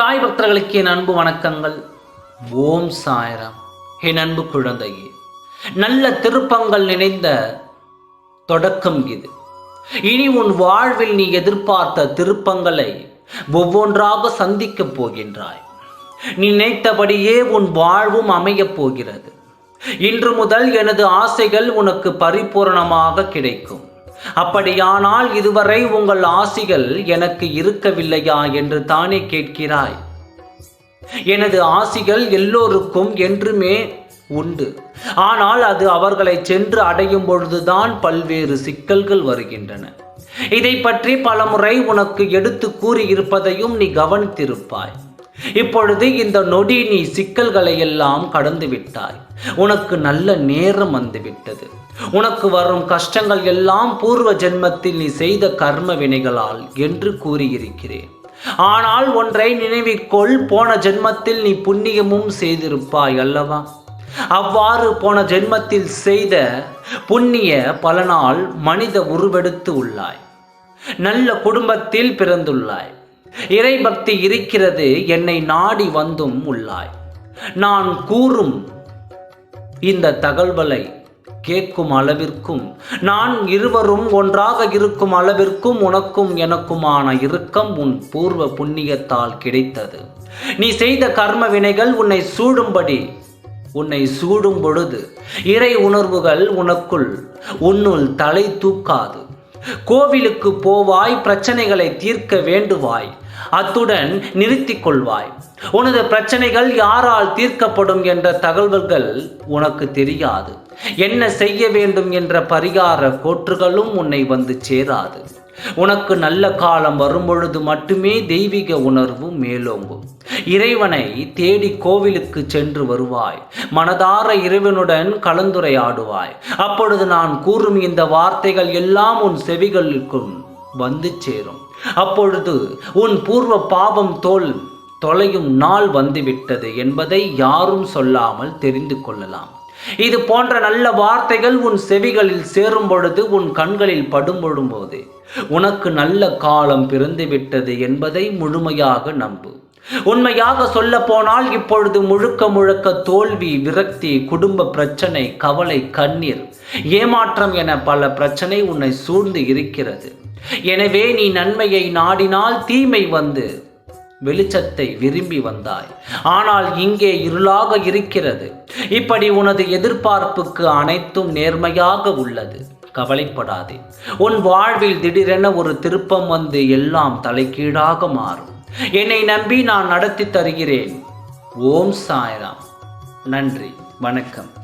சாய் பக்தர்களுக்கு என் அன்பு வணக்கங்கள். ஓம் சாயரம். என் அன்பு குழந்தையே நல்ல திருப்பங்கள் நினைந்த தொடக்கம் இது. இனி உன் வாழ்வில் நீ எதிர்பார்த்த திருப்பங்களை ஒவ்வொன்றாக சந்திக்கப் போகின்றாய். நீ நினைத்தபடியே உன் வாழ்வும் அமையப் போகிறது. இன்று முதல் எனது ஆசைகள் உனக்கு பரிபூரணமாக கிடைக்கும். அப்படியானால் இதுவரை உங்கள் ஆசிகள் எனக்கு இருக்கவில்லையா என்று தானே கேட்கிறாய்? எனது ஆசிகள் எல்லோருக்கும் என்றுமே உண்டு. ஆனால் அது அவர்களை சென்று அடையும் பொழுதுதான் பல்வேறு சிக்கல்கள் வருகின்றன. இதை பற்றி பலமுறை உனக்கு எடுத்து கூறியிருப்பதையும் நீ கவனித்திருப்பாய். இப்பொழுது இந்த நொடி நீ சிக்கல்களை எல்லாம் கடந்து விட்டாய் உனக்கு நல்ல நேரம் வந்துவிட்டது. உனக்கு வரும் கஷ்டங்கள் எல்லாம் பூர்வ ஜென்மத்தில் நீ செய்த கர்ம வினைகளால் என்று கூறியிருக்கிறேன். ஆனால் ஒன்றை நினைவிக்கொள் போன ஜென்மத்தில் நீ புண்ணியமும் செய்திருப்பாய் அல்லவா? அவ்வாறு போன ஜென்மத்தில் செய்த புண்ணிய பலனால் மனித உருவெடுத்து உள்ளாய். நல்ல குடும்பத்தில் பிறந்துள்ளாய். இறைபக்தி இருக்கிறது என்னை நாடி வந்தும் உள்ளாய். நான் கூறும் இந்த தகவலை கேட்கும் அளவிற்கும் நான் இருவரும் ஒன்றாக இருக்கும் அளவிற்கும் உனக்கும் எனக்குமான இறுக்கம் உன் பூர்வ புண்ணியத்தால் கிடைத்தது. நீ செய்த கர்ம வினைகள் உன்னை சூடும்படி உன்னை சூடும் பொழுது இறை உணர்வுகள் உனக்குள் உன்னுள் தலை தூக்காது. கோவிலுக்கு போவாய் பிரச்சனைகளை தீர்க்க வேண்டுவாய். அத்துடன் நிறுத்தி கொள்வாய். உனது பிரச்சனைகள் யாரால் தீர்க்கப்படும் என்ற தகவல்கள் உனக்கு தெரியாது. என்ன செய்ய வேண்டும் என்ற பரிகார கோற்றுகளும் உன்னை வந்து சேராது. உனக்கு நல்ல காலம் வரும்பொழுது மட்டுமே தெய்வீக உணர்வு மேலோங்கும். இறைவனை தேடி கோவிலுக்கு சென்று வருவாய். மனதார இறைவனுடன் கலந்துரையாடுவாய். அப்பொழுது நான் கூறும் இந்த வார்த்தைகள் எல்லாம் உன் செவிகளுக்கும் வந்து சேரும். அப்பொழுது உன் பூர்வ பாவம் தோல் தொலையும் நாள் வந்துவிட்டது என்பதை யாரும் சொல்லாமல் தெரிந்து கொள்ளலாம். இது போன்ற நல்ல வார்த்தைகள் உன் செவிகளில் சேரும் பொழுது உன் கண்களில் படும் போது உனக்கு நல்ல காலம் பிறந்துவிட்டது என்பதை முழுமையாக நம்பு. உண்மையாக சொல்ல போனால் இப்பொழுது முழுக்க முழுக்க தோல்வி விரக்தி குடும்ப பிரச்சனை கவலை கண்ணீர் ஏமாற்றம் என பல பிரச்சனை உன்னை சூழ்ந்து இருக்கிறது. எனவே நீ நன்மையை நாடினால் தீமை வந்து வெளிச்சத்தை விரும்பி வந்தாய். ஆனால் இங்கே இருளாக இருக்கிறது. இப்படி உனது எதிர்பார்ப்புக்கு அனைத்தும் நேர்மையாக உள்ளது. கவலைப்படாதே. உன் வாழ்வில் திடீரென ஒரு திருப்பம் வந்து எல்லாம் தலைகீழாக மாறும். என்னை நம்பி நான் நடத்தி தருகிறேன். ஓம் சாய்ராம். நன்றி. வணக்கம்.